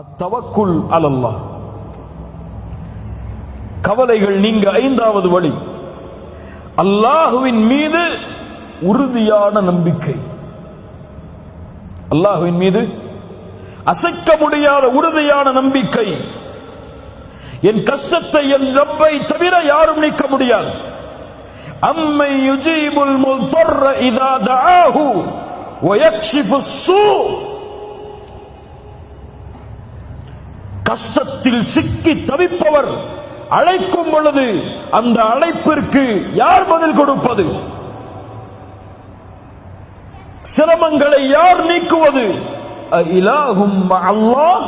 அத்தவக்குள் அலல்லா கவலைகள் நீங்க ஐந்தாவது வழி. அல்லாஹுவின் மீது உறுதியான நம்பிக்கை. அல்லாஹுவின் மீது அசைக்க முடியாத உறுதியான நம்பிக்கை. என் கஷ்டத்தை என் ரப்பை தவிர யாரும் நீக்க முடியாது. அம்மை யுஜீபுல் முல்தர்ர இதா தஆஹு வயக்ஷிஃபு சூ கஷ்டத்தில் சிக்கி தவிப்பவர் அழைக்கும் பொழுது அந்த அழைப்பிற்கு யார் பதில் கொடுப்பது சிரமங்களை யார் நீக்குவது இலாகும் அல்லாஹ்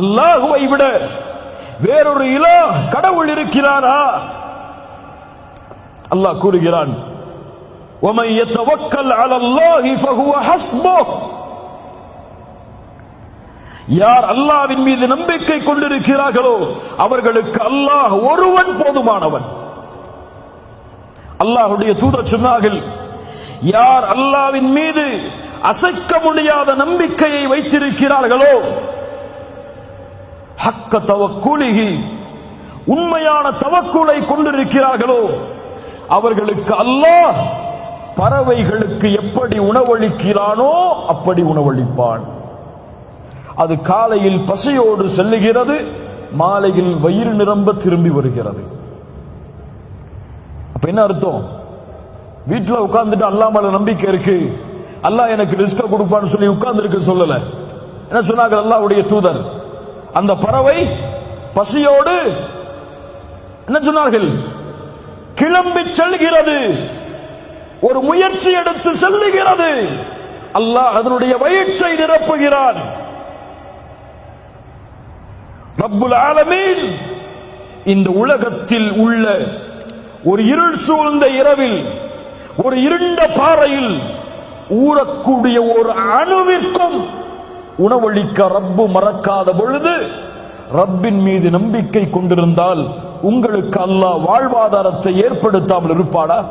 அல்லாஹுவை விட வேறொரு இலா கடவுள் இருக்கிறாரா அல்லாஹ் கூறுகிறான் ومن يتوكل على الله فهو حسبه யார் அல்லாவின் மீது நம்பிக்கை கொண்டிருக்கிறார்களோ அவர்களுக்கு அல்லாஹ் ஒருவன் போதுமானவன். அல்லாஹுடைய தூதர் சொன்னார்கள் யார் அல்லாவின் மீது அசைக்க முடியாத நம்பிக்கையை வைத்திருக்கிறார்களோ ஹக்க தவக்குலிகி உண்மையான தவக்குலை கொண்டிருக்கிறார்களோ அவர்களுக்கு அல்லாஹ் பறவைகளுக்கு எப்படி உணவளிக்கிறானோ அப்படி உணவளிப்பான். அது காலையில் பசையோடு செல்லுகிறது மாலையில் வயிறு நிரம்ப திரும்பி வருகிறது. அப்ப என்ன அர்த்தம்? வீட்டில் உட்கார்ந்துட்டு அல்லா மேல நம்பிக்கை இருக்கு. அல்லாஹ் எனக்கு ரிஸ்க கொடுப்பான்னு சொல்லி உட்கார்ந்து இருக்க சொல்லல. என்ன சொன்னாங்க அல்லாவுடைய தூதர்? அந்த பறவை பசியோடு என்ன சொன்னார்கள்? கிளம்பி செல்கிறது. ஒரு முயற்சி எடுத்து செல்லுகிறது. அல்லாஹ் அதனுடைய வயிற்றை நிரப்புகிறான். ரப்புல் ஆலமீன். இந்த உலகத்தில் உள்ள ஒரு இருள் சூழ்ந்த இரவில் ஒரு இருண்ட பாறையில் ஊறக்கூடிய ஒரு அணுவிற்கும் உணவளிக்க ரப்பு மறக்காத பொழுது ரப்பின் மீது நம்பிக்கை கொண்டிருந்தால் உங்களுக்கு அல்லாஹ் வாழ்வாதாரத்தை ஏற்படுத்தாமல் இருப்பாடா?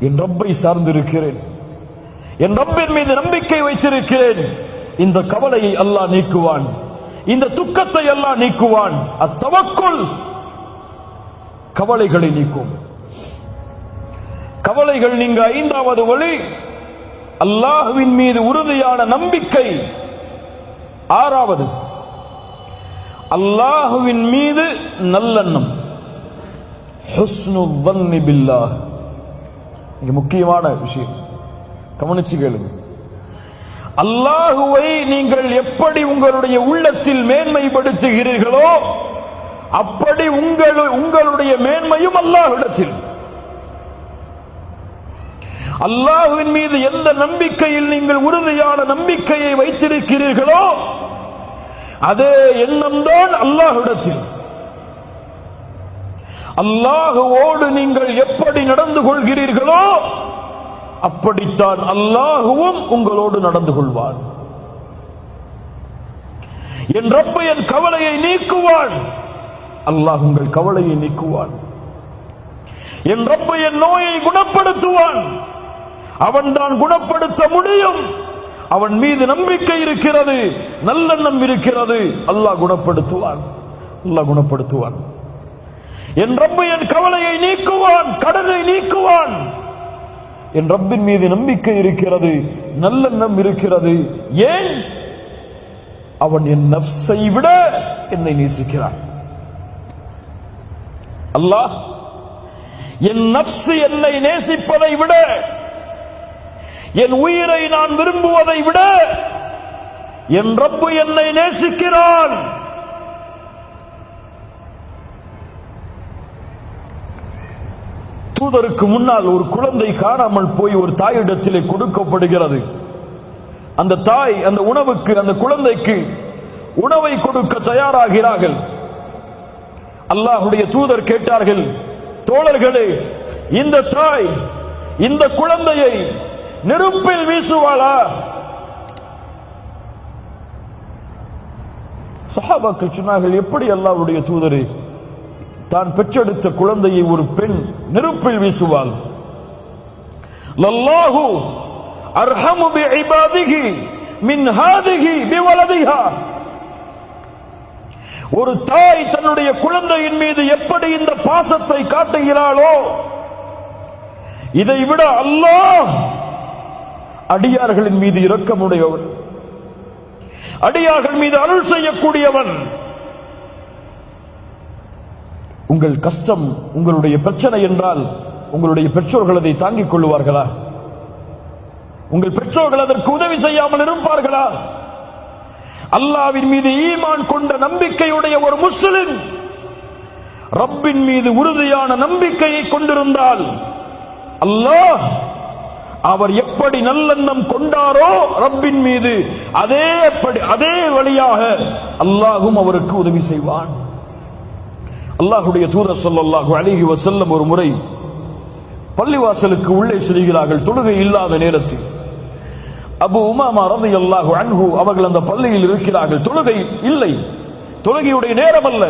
என் ரப்பை சார்ந்திருக்கிறேன். என் ரப்பின் மீது நம்பிக்கை வைத்திருக்கிறேன். இந்த கவலையை அல்லாஹ் நீக்குவான். இந்த துக்கத்தை எல்லாம் நீக்குவான். அத்தவக்குள் கவலைகளை நீக்கும். கவலைகள் நீங்க ஐந்தாவது வழி அல்லாஹுவின் மீது உறுதியான நம்பிக்கை. ஆறாவது அல்லாஹுவின் மீது நல்லெண்ணம். ஹுஸ்னு இங்க முக்கியமான விஷயம். கவனிச்சு கேளுங்க. அல்லாஹுவை நீங்கள் எப்படி உங்களுடைய உள்ளத்தில் மேன்மைப்படுத்துகிறீர்களோ அப்படி உங்கள் உங்களுடைய மேன்மையும் அல்லாஹ்விடத்தில். அல்லாஹுவின் மீது எந்த நம்பிக்கையில் நீங்கள் உறுதியான நம்பிக்கையை வைத்திருக்கிறீர்களோ அதே எண்ணம்தான் அல்லாஹுடத்தில் அல்லாஹுவோடு நீங்கள் எப்படி நடந்து கொள்கிறீர்களோ அப்படித்தான் அல்லாஹுவும் உங்களோடு நடந்து கொள்வான். என் ரப்ப என் கவலையை நீக்குவான். அல்லாஹ் உங்கள் கவலையை நீக்குவான். என் ரப்ப என் நோயை குணப்படுத்துவான். அவன் தான் குணப்படுத்த முடியும். அவன் மீது நம்பிக்கை இருக்கிறது நல்லெண்ணம் இருக்கிறது. அல்லாஹ் குணப்படுத்துவான். அல்லாஹ் குணப்படுத்துவான். என் ரப்ப என் கவலையை நீக்குவான் கடனை நீக்குவான். என் ரப்பின் மீது நம்பிக்கை இருக்கிறது நல்லெண்ணம் இருக்கிறது. ஏன்? அவன் என் நப்சை விட என்னை நேசிக்கிறான். அல்லாஹ் என் நப்சு என்னை நேசிப்பதை விட என் உயிரை நான் விரும்புவதை விட என் ரப்பு என்னை நேசிக்கிறான். தூதருக்கு முன்னால் ஒரு குழந்தை காணாமல் போய் ஒரு தாயிடத்திலே கொடுக்கப்படுகிறது. அந்த தாய் அந்த உணவுக்கு அந்த குழந்தைக்கு உணவை கொடுக்க தயாராகிறார்கள். அல்லாஹுடைய தூதர் கேட்டார்கள் தோழர்களே இந்த தாய் இந்த குழந்தையை நெருப்பில் வீசுவாளா? சஹாபாக்கள் சொன்னார்கள் எப்படி அல்லாவுடைய தூதரே தான் பெற்றெடுத்த குழந்தையை ஒரு பெண் நெருப்பில் வீசுவாள். லல்லாஹு அர்ஹமு பிஇபாதிஹி மின் ஹாதிஹி ஒரு தாய் தன்னுடைய குழந்தையின் மீது எப்படி இந்த பாசத்தை காட்டுகிறாளோ இதை விட அல்லாஹ் அடியார்களின் மீது இரக்கமுடையவன் அடியார்கள் மீது அருள் செய்யக்கூடியவன். உங்கள் கஷ்டம் உங்களுடைய பிரச்சனை என்றால் உங்களுடைய பெற்றோர்கள் அதை தாங்கிக் கொள்ளுவார்களா? உங்கள் பெற்றோர்கள் அதற்கு உதவி செய்யாமல் இருப்பார்களா? அல்லாவின் மீது ஈமான் கொண்ட நம்பிக்கையுடைய ஒரு முஸ்லிம் ரப்பின் மீது உறுதியான நம்பிக்கையை கொண்டிருந்தால் அல்லாஹ் அவர் எப்படி நல்லெண்ணம் கொண்டாரோ ரப்பின் மீது அதே அதே வழியாக அல்லாஹும் அவருக்கு உதவி செய்வான். அல்லாஹுடைய தூதர் ஸல்லல்லாஹு அழகி செல்லும் ஒரு முறை பள்ளிவாசலுக்கு உள்ளே செல்கிறார்கள் தொழுகை இல்லாத நேரத்தில். அபு உமாமா ரலியல்லாஹு அன்ஹு அவர்கள் அந்த பள்ளியில் இருக்கிறார்கள் தொழுகை இல்லை தொழுகையுடைய நேரம் அல்ல.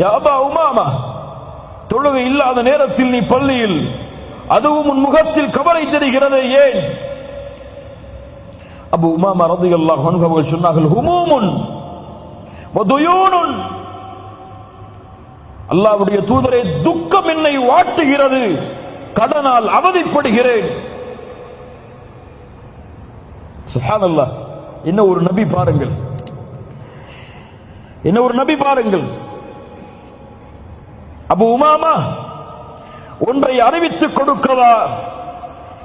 யா அபா உமாமா தொழுகை இல்லாத நேரத்தில் நீ பள்ளியில் அதுவும் உன் முகத்தில் கவலை தெரிகிறது ஏன்? அபு உமாமா ரலியல்லாஹு அன்ஹு அவர்கள் சொன்னார்கள் ஹுமூமுன் வதுயூனுன் அல்லாவுடைய தூதரே துக்கம் என்னை வாட்டுகிறது. கடனால் அவதிப்படுகிறேன். என்ன ஒரு நபி பாருங்கள். என்ன ஒரு நபி பாருங்கள். அபு உமாமா ஒன்றை அறிவித்துக் கொடுக்கவா?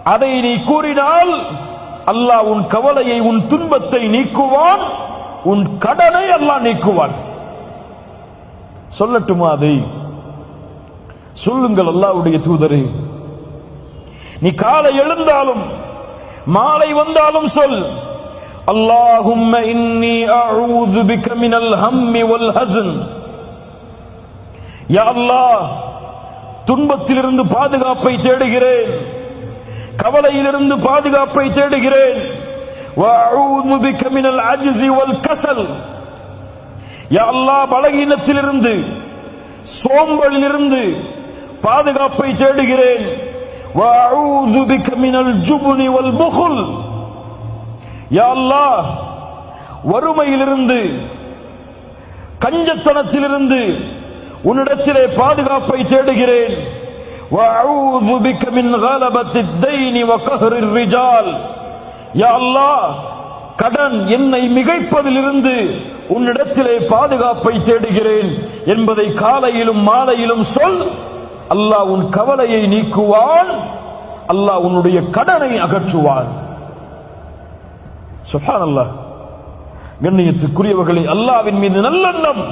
அதை நீ கூறினால் அல்லாஹ் உன் கவலையை உன் துன்பத்தை நீக்குவான் உன் கடனை அல்லாஹ் நீக்குவான். சொல்லட்டுமா அதை சொல்லுங்கள் அல்லாஹ்வுடைய தூதரே நீ காலை எழுந்தாலும் மாலை வந்தாலும் சொல் اللهم إني أعوذ بك من الهم والحزن يا الله துன்பத்திலிருந்து பாதுகாப்பை தேடுகிறேன் கவலையிலிருந்து பாதுகாப்பை தேடுகிறேன் وأعوذ بك من العجز والكسل யா அல்லாஹ் பலகீனத்திலிருந்து சோம்பலிலிருந்து பாதுகாப்பை தேடுகிறேன் وأعوذ بك من الجبن والبخل யா அல்லாஹ் வறுமையிலிருந்து கஞ்சத்தனத்திலிருந்து உன்னிடத்திலே பாதுகாப்பை தேடுகிறேன் وأعوذ بك من غلبة الدين وقهر الرجال யா அல்லாஹ் கடன் என்னை மிகைப்பதிலிருந்து உன்னிடத்திலே பாதுகாப்பை தேடுகிறேன் என்பதை காலையிலும் மாலையிலும் சொல். அல்லாஹ் உன் கவலையை நீக்குவான். அல்லாஹ் உன்னுடைய கடனை அகற்றுவான். சுஹான் அல்லாஹ் கண்ணியத்துக்குரியவர்களை அல்லாவின் மீது நல்லெண்ணம்.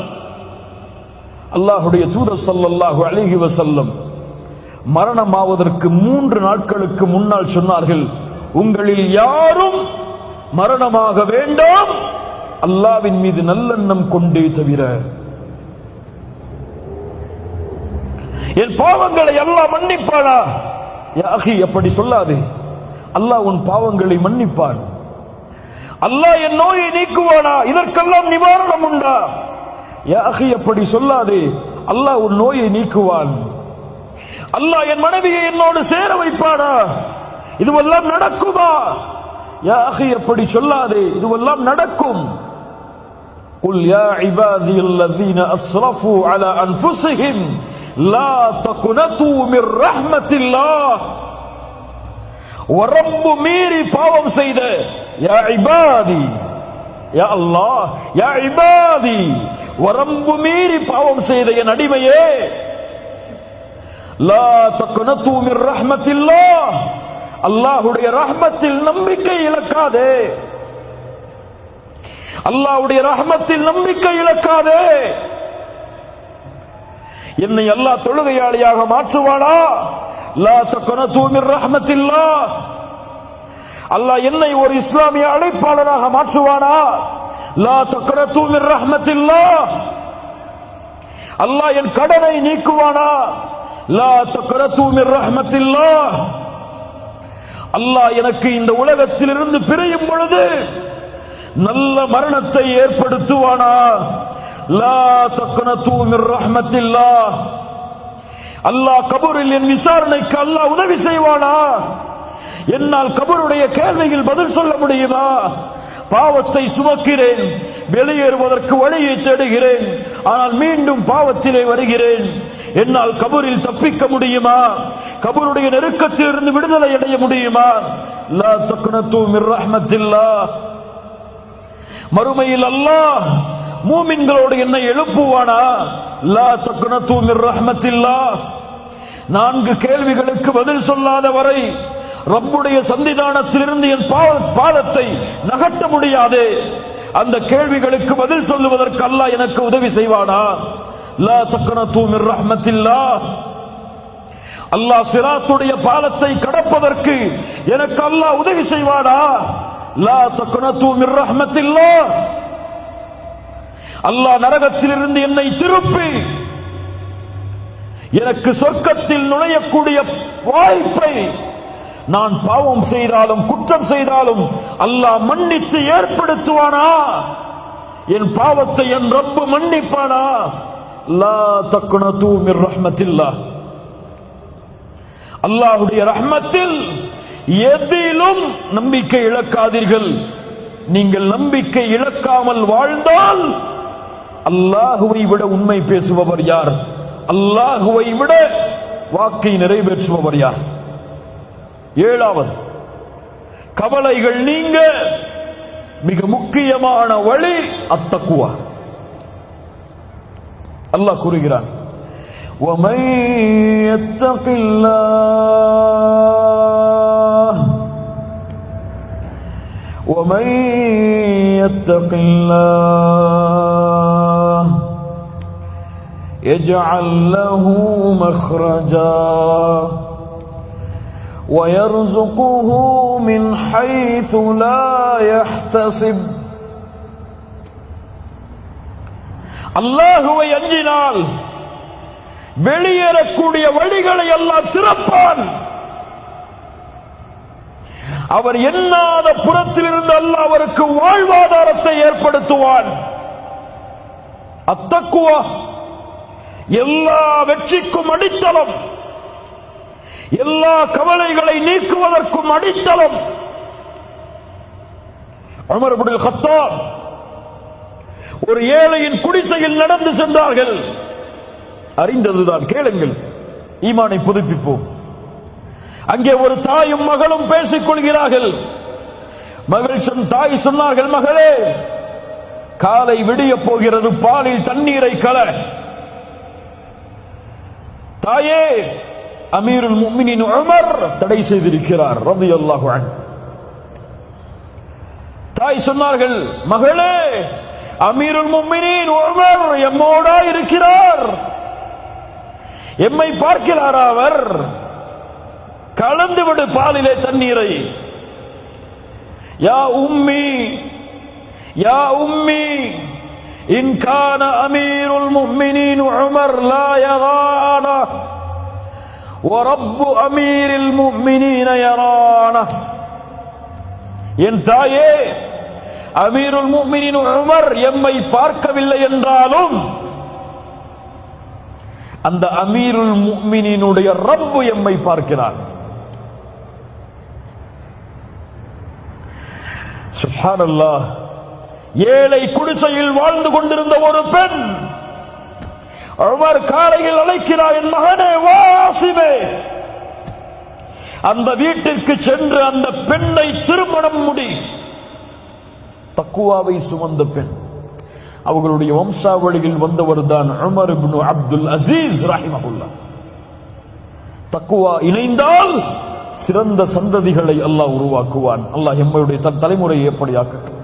அல்லாஹுடைய தூதர் ஸல்லல்லாஹு அழகி வசல்லம் மரணமாவதற்கு மூன்று நாட்களுக்கு முன்னால் சொன்னார்கள் உங்களில் யாரும் மரணமாக வேண்டாம். அல்லாவின் மீது நல்லெண்ணம் கொண்டே தவிர என் பாவங்களை அல்லாஹ் மன்னிப்பானா? யாகி அப்படி சொல்லாதே. அல்லாஹ் உன் பாவங்களை மன்னிப்பான். அல்லாஹ் என் நோயை நீக்குவானா? இதற்கெல்லாம் நிவாரணம் உண்டா? யாகி அப்படி சொல்லாதே. அல்லாஹ் உன் நோயை நீக்குவான். அல்லாஹ் என் மனைவியை என்னோடு சேர வைப்பானா? இதுவெல்லாம் நடக்குமா? யாகி அப்படி சொல்லாதே இதுவெல்லாம் நடக்கும் قل يا عبادي الذين أسرفوا على أنفسهم لا تقنطوا من رحمة الله வரம்பு மீறி பாவம் செய்த யா இபாதி யா அல்லாஹ் யா இபாதி வரம்பு மீறி பாவம் செய்த என் அடிமையே லா தக்னது மின் ரஹ்மத்தில்லாஹ் அல்லாஹ்வுடைய ரஹ்மத்தில் நம்பிக்கை இழக்காதே. அல்லாஹுடைய ரஹ்மத்தில் நம்பிக்கை இழக்காதே. என்னை அல்லாஹ் தொழுகையாளியாக மாற்றுவானா? லா தக்னது மின் அல்லாஹ் என்னை ஒரு இஸ்லாமிய அழைப்பாளராக மாற்றுவானா? லா தக்னது மின் ரஹமத்தில்லா. அல்லாஹ் என் கடனை நீக்குவானா? லா தக்னது மின் ரஹ்மத்தில்லாஹ் அல்லாஹ் எனக்கு இந்த உலகத்திலிருந்து பிரியும் பொழுது நல்ல மரணத்தை ஏற்படுத்துவானா? லா தக்கன தூமிர் ரஹ்மத்தில்லாஹ். அல்லாஹ் கபூரில் என் விசாரணைக்கு அல்லாஹ் உதவி செய்வானா? என்னால் கபருடைய கேள்வியில் பதில் சொல்ல முடியுமா? பாவத்தை சுமக்கிறேன். வெளியேறுவதற்கு வழியை தேடுகிறேன். ஆனால் மீண்டும் பாவத்திலே வருகிறேன். என்னால் கபூரில் தப்பிக்க முடியுமா? கபருடைய நெருக்கத்திலிருந்து விடுதலை அடைய முடியுமா? லா தக்னத்து மிர் மறுமையில் அல்லாஹ் மூமின்களோடு என்னை எழுப்புவானா? லா தக்னத்து மிர் ரஹமத்தில்லா நான்கு கேள்விகளுக்கு பதில் சொல்லாத வரை ரப்புடைய சந்திதானத்திலிருந்து என் பாவ- பாதத்தை நகட்ட முடியாது. அந்த கேள்விகளுக்கு பதில் சொல்லுவதற்கு அல்லாஹ் எனக்கு உதவி செய்வானா? லா தக்னத்து மிர் ரஹமத்தில்லா. அல்லாஹ் சிராத்துடைய பாலத்தை கடப்பதற்கு எனக்கு அல்லாஹ் உதவி செய்வானா? லா தக்னத்து மிர் ரஹமத்தில்லா. அல்லாஹ் நரகத்திலிருந்து என்னை திருப்பி எனக்கு சொர்க்கத்தில் நுழையக்கூடிய வாய்ப்பை நான் பாவம் செய்தாலும் குற்றம் செய்தாலும் அல்லாஹ் மன்னித்து ஏற்படுத்துவானா? என் பாவத்தை என் ரப்பு மன்னிப்பானா? லா தக்குன தூமிர் ரஹ்மத்தில்லா. அல்லாஹுடைய ரஹ்மத்தில் எதிலும் நம்பிக்கை இழக்காதீர்கள். நீங்கள் நம்பிக்கை இழக்காமல் வாழ்ந்தால் அல்லாஹுவை விட உண்மை பேசுபவர் யார்? அல்லாஹுவை விட வாக்கை நிறைவேற்றுபவர் யார்? ஏழாவது கவலைகள் நீங்க மிக முக்கியமான வழி அத்தக்குவா அல்லாஹ் கூறுகிறான் ومن يتق الله ومن يتق الله يجعل له مخرجا ويرزقه من حيث لا يحتسب அல்லாஹுவை அஞ்சினால் வெளியேறக்கூடிய வழிகளை எல்லாம் திறப்பான் அவர் எண்ணாத புறத்திலிருந்து அல்லாஹ் அவருக்கு வாழ்வாதாரத்தை ஏற்படுத்துவான் அத்தக்குவா எல்லா வெற்றிக்கும் அடித்தளம் எல்லா கவலைகளை நீக்குவதற்கும் அடித்தளம். அமர் ஹத்தா ஒரு ஏழையின் குடிசையில் நடந்து சென்றார்கள். அறிந்ததுதான் கேளுங்கள் ஈமானை புதுப்பிப்போம். அங்கே ஒரு தாயும் மகளும் பேசிக் கொள்கிறார்கள் மகள் தாய் சொன்னார்கள் மகளே காலை விடிய போகிறது பாலில் தண்ணீரை கல. தாயே அமீருல் முஃமினின் உமர் தடை செய்திருக்கிறார் ரலியல்லாஹு அன்ஹு. தாய் சொன்னார்கள் மகளே அமீருல் முஃமினின் உமர் எம்மோடா இருக்கிறார். எம்மை பார்க்கிறாரா அவர்? கலந்து விடு பாலிலே தண்ணீரை. யா உம்மி யா உம்மி இன் கான அமீருல் முஃமினின் உமர் லா யகானா ورب أمير المؤمنين يرانا என் தாயே அமீருல் முஃமினின் உமர் எம்மை பார்க்கவில்லை என்றாலும் அந்த அமீருல் முஃமினினுடைய ரப்பு எம்மை பார்க்கிறார் சுப்ஹானல்லாஹ் ஏழை குடிசையில் வாழ்ந்து கொண்டிருந்த ஒரு பெண் உமர் காலையில் அழைக்கிறார் என் மகனே வாசிமே அந்த வீட்டிற்கு சென்று அந்த பெண்ணை திருமணம் முடி. தக்குவாவை சுமந்த பெண். அவர்களுடைய வம்சாவளியில் வந்தவர் தான் உமர் அப்துல் அசீஸ் ரஹிமகுல்லா தக்குவா இணைந்தால் சிறந்த சந்ததிகளை அல்லாஹ் உருவாக்குவான். அல்லாஹ் எம்மையுடைய தன் தலைமுறையை எப்படி ஆக்கட்டும்